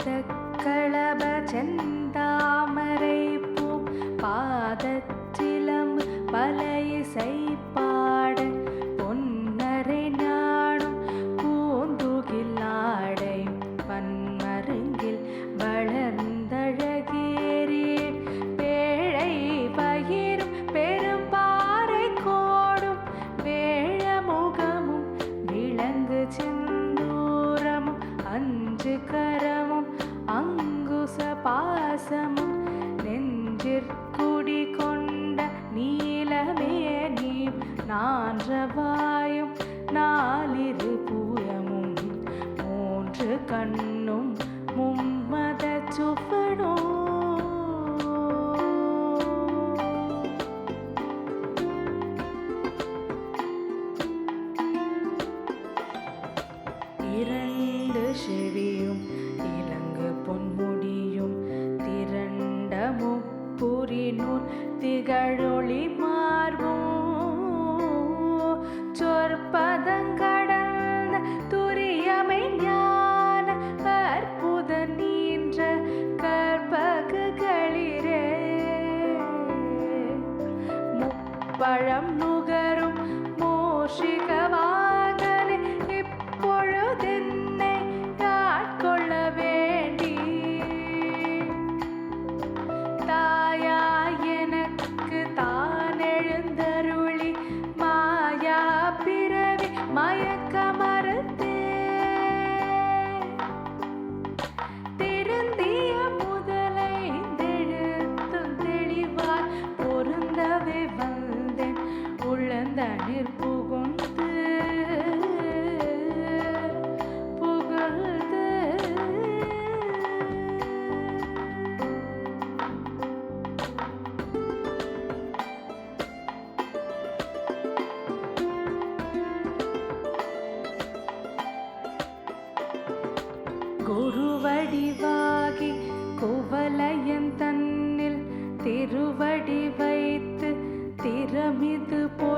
तक മറ്റു കണ്ണും മുമ്മത ചുവടോ இரண்டு செவியும் இலங்கு பொன்முடியும் திரண்ட முப்புரி நூல் திகழொளி பழம் குருவடிவாகி குவலயம் தன்னில் திருவடி வைத்து திறமிது போ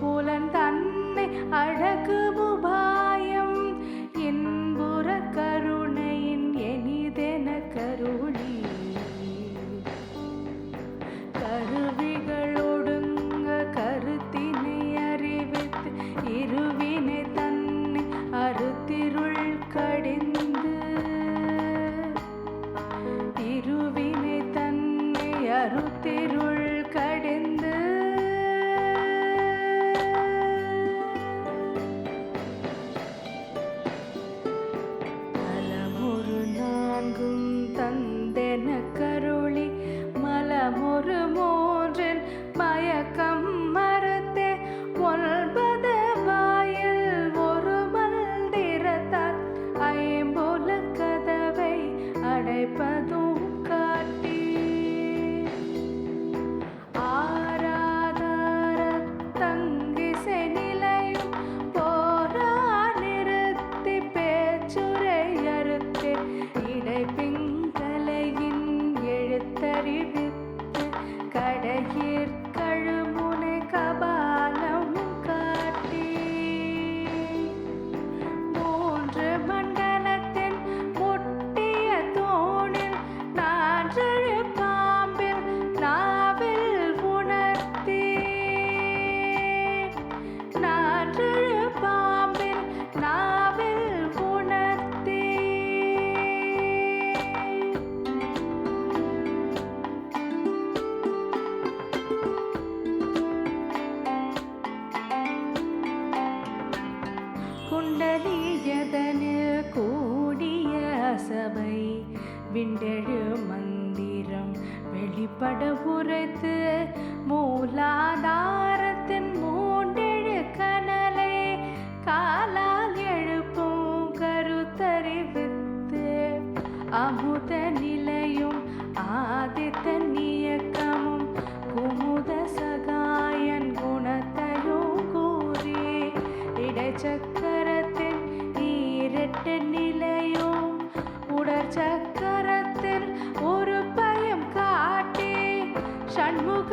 புலன் தன்னை அழகு குண்டலியதனில் கூடிய சபை விண்டெழு மந்திரம் வெளிப்பட உரைத்து அமுத நிலையும் ஆதித்த நியக்கமும் குமுத சகாயன் குணத்தையும் கூறி இடைச்சக்கரத்தின் ஈரட்டு நிலையும் உடற்சக்கரத்தில் ஒரு பயம் காட்டி சண்முக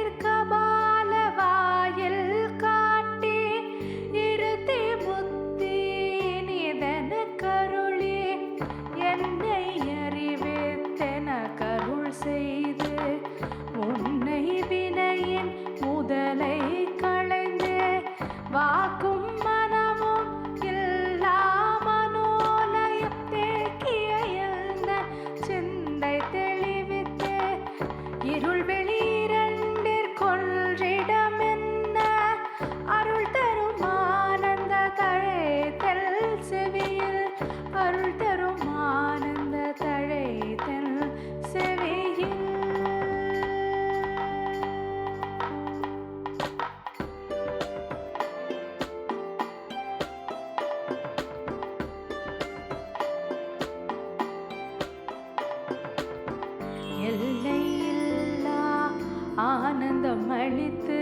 ஆனந்தம் அளித்து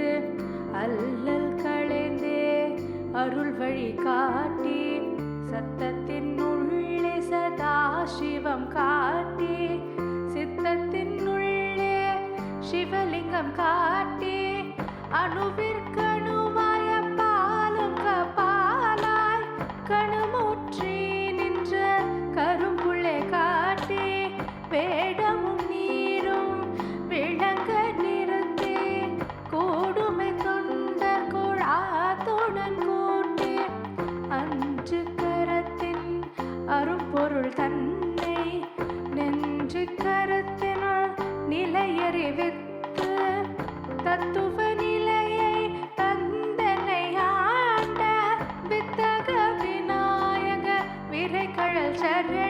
அல்லல் களைந்தே அருள் வழி காட்டி சத்தத்தின் உள்ளே சதா சிவம் காட்டி சித்தத்தின் உள்ளே சிவலிங்கம் காட்டி அணுவிற்கணுவாய பாலும் கபாலாய் கணுமுற்றி நின்ற கரும்புள்ளே காட்டி வேடமும் நீ தன்னை நெஞ்சு கருத்தினால் நிலையறிவித்து தத்துவ நிலையை தந்தனை ஆண்ட வித்தக விநாயக விரைகழல் சரணே